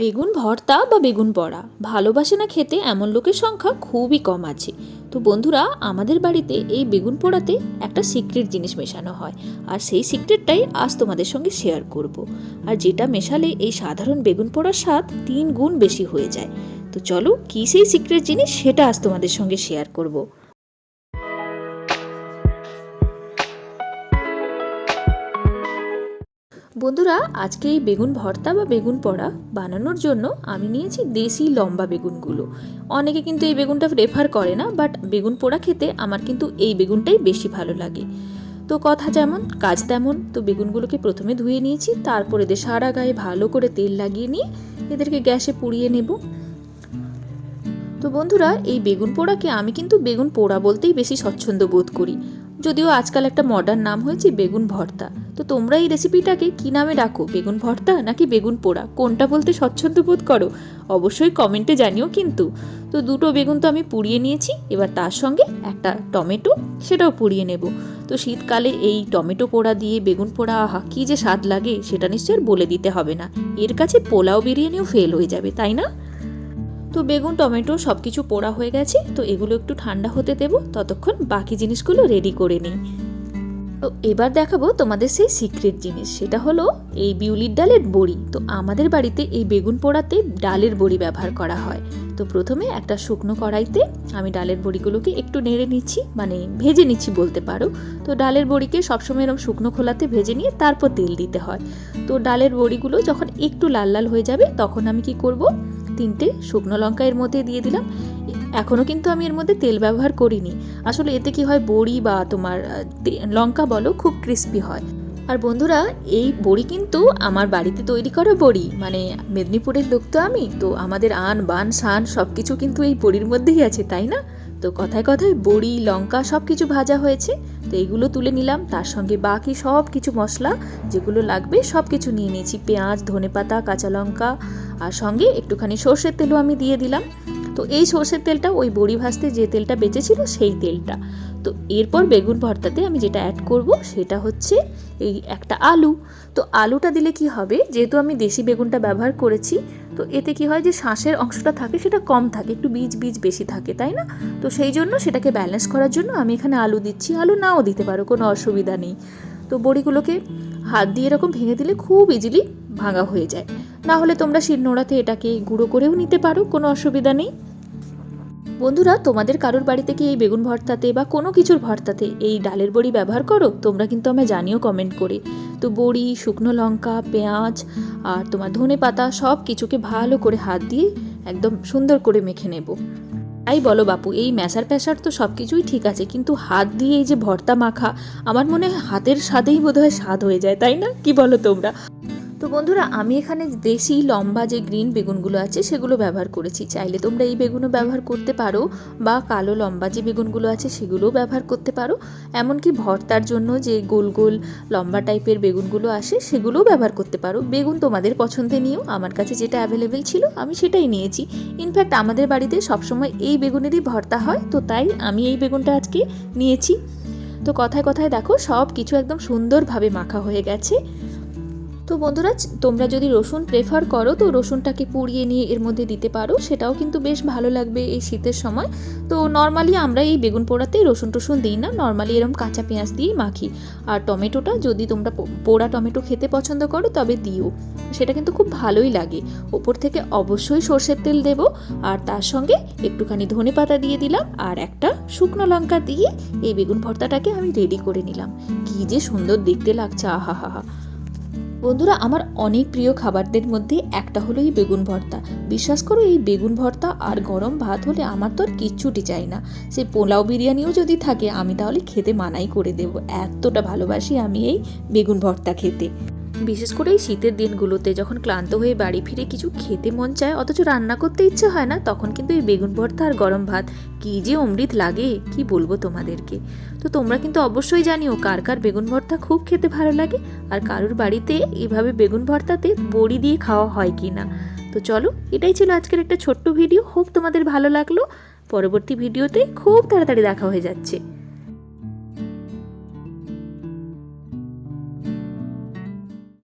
বেগুন ভর্তা বা বেগুন বড়া ভালোবাসে না খেতে এমন লোকের সংখ্যা খুবই কম আছে তো বন্ধুরা, আমাদের বাড়িতে এই বেগুন পোড়াতে একটা সিক্রেট জিনিস মেশানো হয় আর সেই সিক্রেটটাই আজ তোমাদের সঙ্গে শেয়ার করব। আর যেটা মেশালে এই সাধারণ বেগুন পোড়ার স্বাদ তিন গুণ বেশি হয়ে যায় তো চলো, কী সেই সিক্রেট জিনিস সেটা আজ তোমাদের সঙ্গে শেয়ার করব। বন্ধুরা, আজকে এই বেগুন ভর্তা বা বেগুন পোড়া বানানোর জন্য আমি নিয়েছি দেশি লম্বা বেগুনগুলো। অনেকে কিন্তু এই বেগুনটা রেফার করে না বাট বেগুন পোড়া খেতে আমার কিন্তু এই বেগুনটাই বেশি ভালো লাগে। তো কথা যেমন, কাজ তেমন, তো বেগুনগুলোকে প্রথমে ধুয়ে নিয়েছি, তারপরে এদের সারা গায়ে ভালো করে তেল লাগিয়ে নিয়ে এদেরকে গ্যাসে পুড়িয়ে নেব। তো বন্ধুরা, এই বেগুন পোড়াকে আমি কিন্তু বেগুন পোড়া বলতেই বেশি স্বচ্ছন্দ বোধ করি। যদিও আজকাল একটা মডার্ন নাম হয়েছে বেগুন ভর্তা। তো তোমরা এই রেসিপিটাকে কি নামে ডাকো? বেগুন ভর্তা নাকি বেগুন পোড়া? কোনটা বলতে স্বচ্ছন্দ বোধ করো? অবশ্যই কমেন্টে জানিও কিন্তু। তো দুটো বেগুন তো আমি পুড়িয়ে নিয়েছি, এবার তার সঙ্গে একটা টমেটো সেটাও পুড়িয়ে নেব। তো শীতকালে এই টমেটো পোড়া দিয়ে বেগুন পোড়া, আহা, কী যে স্বাদ লাগে, সেটা নিশ্চয় আর বলে দিতে হবে না। এর কাছে পোলাও বিরিয়ানিও ফেল হয়ে যাবে, তাই না? তো বেগুন, টমেটো সব কিছু পোড়া হয়ে গেছে, তো এগুলো একটু ঠান্ডা হতে দেব, ততক্ষণ বাকি জিনিসগুলো রেডি করে নিই। তো এবার দেখাবো তোমাদের সেই সিক্রেট জিনিস, সেটা হলো এই বিউলির ডালের বড়ি। তো আমাদের বাড়িতে এই বেগুন পোড়াতে ডালের বড়ি ব্যবহার করা হয়। তো প্রথমে একটা শুকনো কড়াইতে আমি ডালের বড়িগুলোকে একটু নেড়ে নিচ্ছি মানে ভেজে নিচ্ছি বলতে পারো। তো ডালের বড়িকে সবসময় এরকম শুকনো খোলাতে ভেজে নিয়ে তারপর তেল দিতে হয়। তো ডালের বড়িগুলো যখন একটু লাল লাল হয়ে যাবে, তখন আমি কি করব? তিনটে শুকনো লঙ্কা এর মধ্যে দিয়ে দিলাম। এখনও কিন্তু আমি এর মধ্যে তেল ব্যবহার করিনি। আসলে এতে কি হয়, বড়ি বা তোমার লঙ্কা বলো, খুব ক্রিস্পি হয়। আর বন্ধুরা, এই বড়ি কিন্তু আমার বাড়িতে তৈরি করা বড়ি মানে মেদিনীপুরের লোক তো আমি, তো আমাদের আন, বান, শান সব কিছু কিন্তু এই বড়ির মধ্যেই আছে, তাই না? তো কথায় কথায় বড়ি, লঙ্কা সব কিছু ভাজা হয়েছে, তো এইগুলো তুলে নিলাম। তার সঙ্গে বাকি সব কিছু মশলা যেগুলো লাগবে সব কিছু নিয়ে নিয়েছি। পেঁয়াজ, ধনেপাতা, কাঁচা লঙ্কা আর সঙ্গে একটুখানি সর্ষের তেলও আমি দিয়ে দিলাম। তো এই সর্ষের তেলটা, ওই বড়ি ভাজতে যে তেলটা বেঁচেছিল সেই তেলটা। তো এরপর বেগুন ভর্তাতে আমি যেটা অ্যাড করব সেটা হচ্ছে এই একটা আলু। তো আলুটা দিলে কি হবে, যেহেতু আমি দেশি বেগুনটা ব্যবহার করেছি, তো এতে কি হয় যে শ্বাসের অংশটা থাকে সেটা কম থাকে, একটু বীজ বীজ বেশি থাকে, তাই না? তো সেই জন্য সেটাকে ব্যালেন্স করার জন্য আমি এখানে আলু দিচ্ছি। আলু নাও দিতে পারো, কোনো অসুবিধা নেই। তো বড়িগুলোকে হাত দিয়ে এরকম ভেঙে দিলে খুব ইজিলি ভাঙা হয়ে যায়। না হলে তোমরা শিলনোড়াতে এটাকে গুঁড়ো করেও নিতে পারো, কোনো অসুবিধা নেই। বন্ধুরা, তোমাদের কারোর বাড়িতে কি এই বেগুন ভর্তাতে বা কোনো কিছুর ভর্তাতে এই ডালের বড়ি ব্যবহার করো? তোমরা কিন্তু আমায় জানিও কমেন্ট করে। তো বড়ি, শুকনো লঙ্কা, পেঁয়াজ আর তোমার ধনে পাতা সব কিছুকে ভালো করে হাত দিয়ে একদম সুন্দর করে মেখে নেব। তাই বলো বাপু, এই ম্যাশার প্যাশার তো সব কিছুই ঠিক আছে, কিন্তু হাত দিয়ে এই যে ভর্তা মাখা, আমার মনে হয় হাতের স্বাদেই বোধহয় স্বাদ হয়ে যায়, তাই না? কি বলো তোমরা? তো বন্ধুরা, আমি এখানে দেশি লম্বা যে গ্রিন বেগুনগুলো আছে, সেগুলো ব্যবহার করেছি। চাইলে তোমরা এই বেগুনও ব্যবহার করতে পারো, বা কালো লম্বা যে বেগুনগুলো আছে, সেগুলোও ব্যবহার করতে পারো। এমনকি ভর্তার জন্য যে গোল গোল লম্বা টাইপের বেগুনগুলো আসে, সেগুলোও ব্যবহার করতে পারো। বেগুন তোমাদের পছন্দে নিয়েও আমার কাছে যেটা অ্যাভেলেবেল ছিল, আমি সেটাই নিয়েছি। ইনফ্যাক্ট আমাদের বাড়িতে সবসময় এই বেগুনেরই ভর্তা হয়, তো তাই আমি এই বেগুনটা আজকে নিয়েছি। তো কথায় কথায় দেখো সব কিছু একদম সুন্দরভাবে মাখা হয়ে গেছে। তো বন্ধুরা তোমরা যদি রসুন প্রেফার করো, তো রসুনটাকে পুড়িয়ে নিয়ে এর মধ্যে দিতে পারো। সেটাও কিন্তু বেশ ভালো লাগবে এই শীতের সময়। তো নর্মালি আমরা এই বেগুন পোড়াতে রসুন টসুন দিই না। নর্মালি এরকম কাঁচা পেঁয়াজ দিয়েই মাখি। আর টমেটোটা যদি তোমরা পোড়া টমেটো খেতে পছন্দ করো, তবে দিও। সেটা কিন্তু খুব ভালোই লাগে। ওপর থেকে অবশ্যই সর্ষের তেল দেব। আর তার সঙ্গে একটুখানি ধনে পাতা দিয়ে দিলাম। আর একটা শুকনো লঙ্কা দিয়ে এই বেগুন ভর্তাটাকে আমি রেডি করে নিলাম। কি যে সুন্দর দেখতে লাগছে। আহা হা হা। বন্ধুরা, আমার অনেক প্রিয় খাবারদের মধ্যে একটা হলো এই বেগুন ভর্তা। বিশ্বাস করো, এই বেগুন ভর্তা আর গরম ভাত হলে আমার তো আর কিচ্ছুটি চাই না। সে পোলাও বিরিয়ানিও যদি থাকে, আমি তাহলে খেতে মানাই করে দেব। এতটা ভালোবাসি আমি এই বেগুন ভর্তা খেতে। বিশেষ করে এই শীতের দিনগুলোতে যখন ক্লান্ত হয়ে বাড়ি ফিরে কিছু খেতে মন চায়, অথচ রান্না করতে ইচ্ছে হয় না, তখন কিন্তু এই বেগুন ভর্তা আর গরম ভাত, কী যে অমৃত লাগে, কি বলব তোমাদেরকে? তো তোমরা কিন্তু অবশ্যই জানিও কার কার বেগুন ভর্তা খুব খেতে ভালো লাগে, আর কারোর বাড়িতে এভাবে বেগুন ভর্তাতে বড়ি দিয়ে খাওয়া হয় কি না? তো চলো, এটাই ছিল আজকের একটা ছোট্ট ভিডিও, হোপ তোমাদের ভালো লাগল। পরবর্তী ভিডিওতে খুব তাড়াতাড়ি দেখা হয়ে যাচ্ছে।